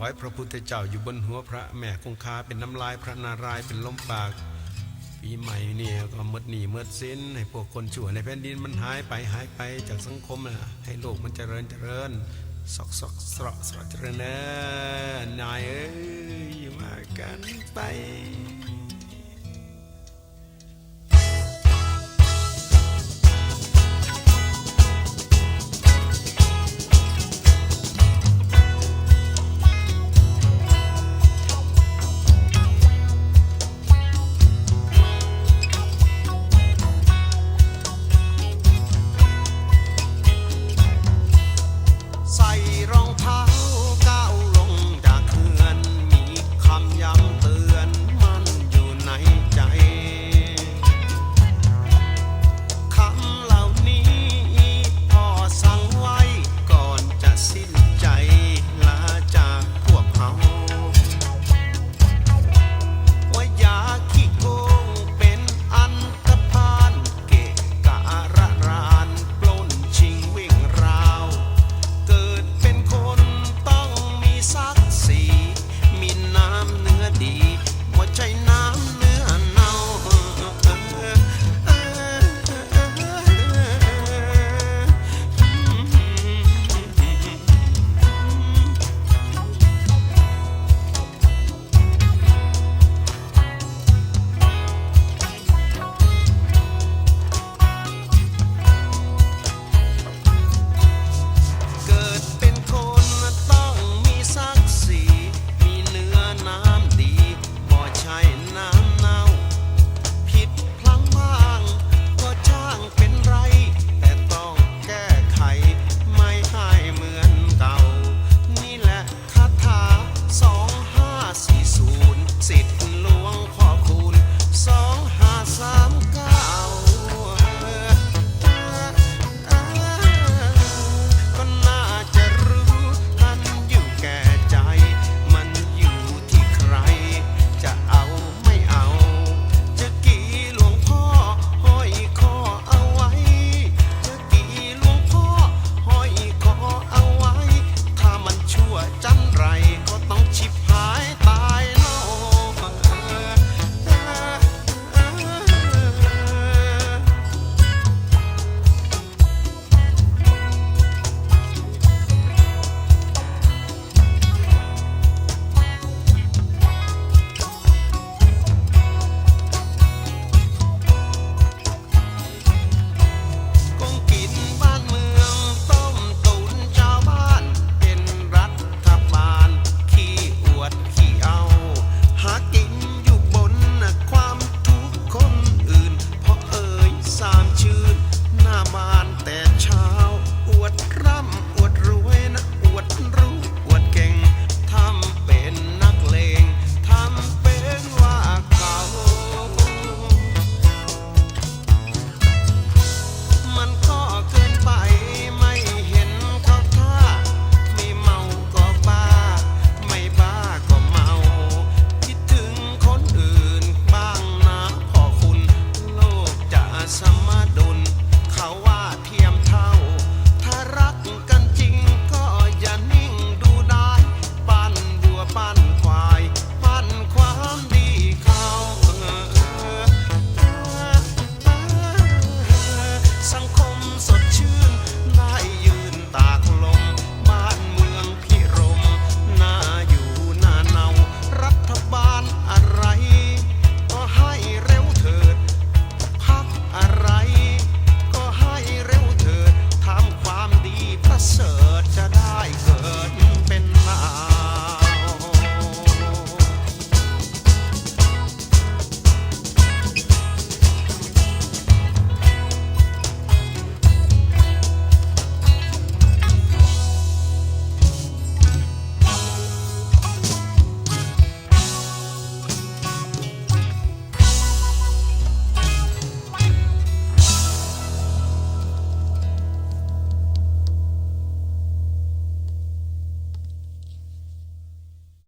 อให้พระพุทธเจ้าอยู่บนหัวพระแม่คงคาเป็นน้ำลายพระนารายณ์เป็นลมปาก ปีใหม่เนี่ยก็มดหนีมดสิ้น ให้พวกคนชั่วในแผ่นดินมันหายไปหายไปจากสังคมนะให้โลกมันเจริญเจริญสอกสอกสระสระเจริญเนนายเอ้ยมากันไป